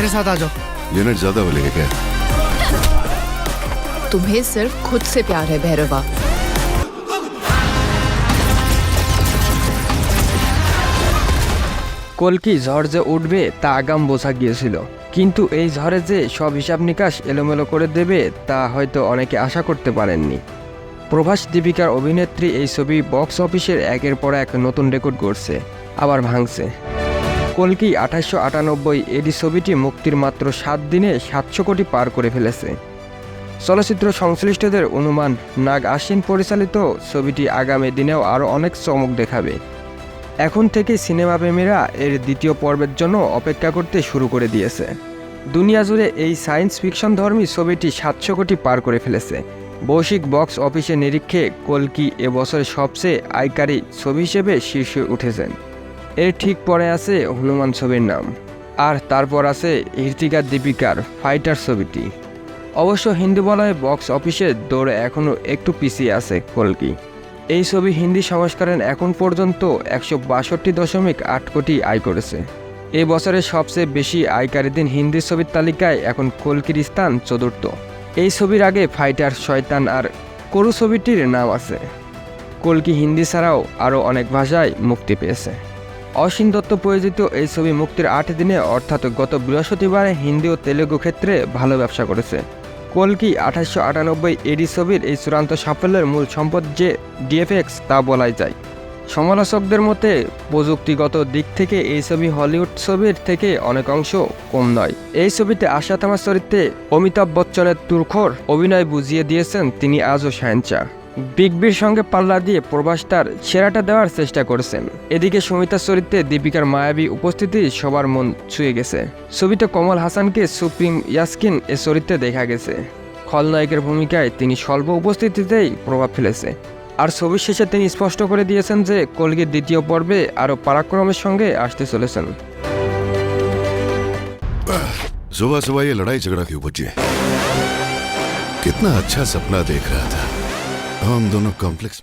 मेरे साथ आ जाओ यूनिट ज्यादा बोलेगा क्या तुम्हें सिर्फ खुद से प्यार है भैरवा কলকি ঝড় যে উঠবে তা আগাম বোঝা গিয়েছিল কিন্তু এই ঝড়ে যে সব হিসাব নিকাশ এলোমেলো করে দেবে তা হয়তো অনেকে আশা করতে পারেননি প্রভাস দীপিকার অভিনেত্রী এই ছবি বক্স অফিসের একের পর এক নতুন রেকর্ড করছে আবার ভাঙছে কলকি আঠাশশো আটানব্বই এডি ছবিটি মুক্তির মাত্র সাত দিনে সাতশো কোটি পার করে ফেলেছে। চলচ্চিত্র সংশ্লিষ্টদের অনুমান, নাগ আশ্বিন পরিচালিত ছবিটি আগামী দিনেও আরও অনেক চমক দেখাবে। এখন থেকে সিনেমা প্রেমীরা এর দ্বিতীয় পর্বের জন্য অপেক্ষা করতে শুরু করে দিয়েছে। দুনিয়া জুড়ে এই সায়েন্স ফিকশন ধর্মী ছবিটি সাতশো কোটি পার করে ফেলেছে। বৈশ্বিক বক্স অফিসের নিরীক্ষে কলকি এবছরের সবচেয়ে আয়কারী ছবি হিসেবে শীর্ষে উঠেছেন। এর ঠিক পরে আছে হনুমান ছবির নাম। আর তারপর আছে হৃতিকা দীপিকার ফাইটার ছবিটি। অবশ্য হিন্দি বলয়ে বক্স অফিসের দৌড়ে এখনও একটু পিছিয়ে আছে কলকি। এই ছবি হিন্দি সংস্করণ এখন পর্যন্ত একশো বাষট্টি দশমিক আট কোটি আয় করেছে। এ বছরের সবচেয়ে বেশি আয়কারী দিন হিন্দি ছবির তালিকায় এখন কলকির স্থান চতুর্থ। এই ছবির আগে ফাইটার শয়তান আর করু ছবিটির নাম আছে। কলকি হিন্দি ছাড়াও আরও অনেক ভাষায় মুক্তি পেয়েছে। অসীম দত্ত প্রযোজিত এই ছবি মুক্তির আট দিনে, অর্থাৎ গত বৃহস্পতিবারে, হিন্দি ও তেলেগু ক্ষেত্রে ভালো ব্যবসা করেছে। কলকি আঠাশশো আটানব্বই এডি ছবির এই চূড়ান্ত সাফল্যের মূল সম্পদ যে ডিএফএক্স, তা বলাই যায়। সমালোচকদের মতে, প্রযুক্তিগত দিক থেকে এই ছবি হলিউড ছবির থেকে অনেক অংশ কম নয়। এই ছবিতে আশা থামার চরিত্রে অমিতাভ বচ্চনের তুর্খর অভিনয় বুঝিয়ে দিয়েছেন তিনি আজও শায়নচা বিগ বির সঙ্গে পাল্লা দিয়ে প্রবাস তার সেরাটা দেওয়ার চেষ্টা করেছেন এদিকে সুমিতার চরিত্রে দীপিকার মায়াবী উপস্থিতি সবার মন ছুঁয়ে গেছে ছবিতে কমল হাসানকে সুপ্রিম ইয়াসকিন এ চরিত্রে দেখা গেছে খলনায়কের ভূমিকায় তিনি স্বল্প উপস্থিতিতেই প্রভাব ফেলেছে আর ছবির শেষে তিনি স্পষ্ট করে দিয়েছেন যে কলগির দ্বিতীয় পর্বে আরও পরাক্রমের সঙ্গে আসতে চলেছেন सुबह सुबह ये लड़ाई झगड़ा क्यों बचे कितना अच्छा सपना देख रहा था Hon Donut Complex.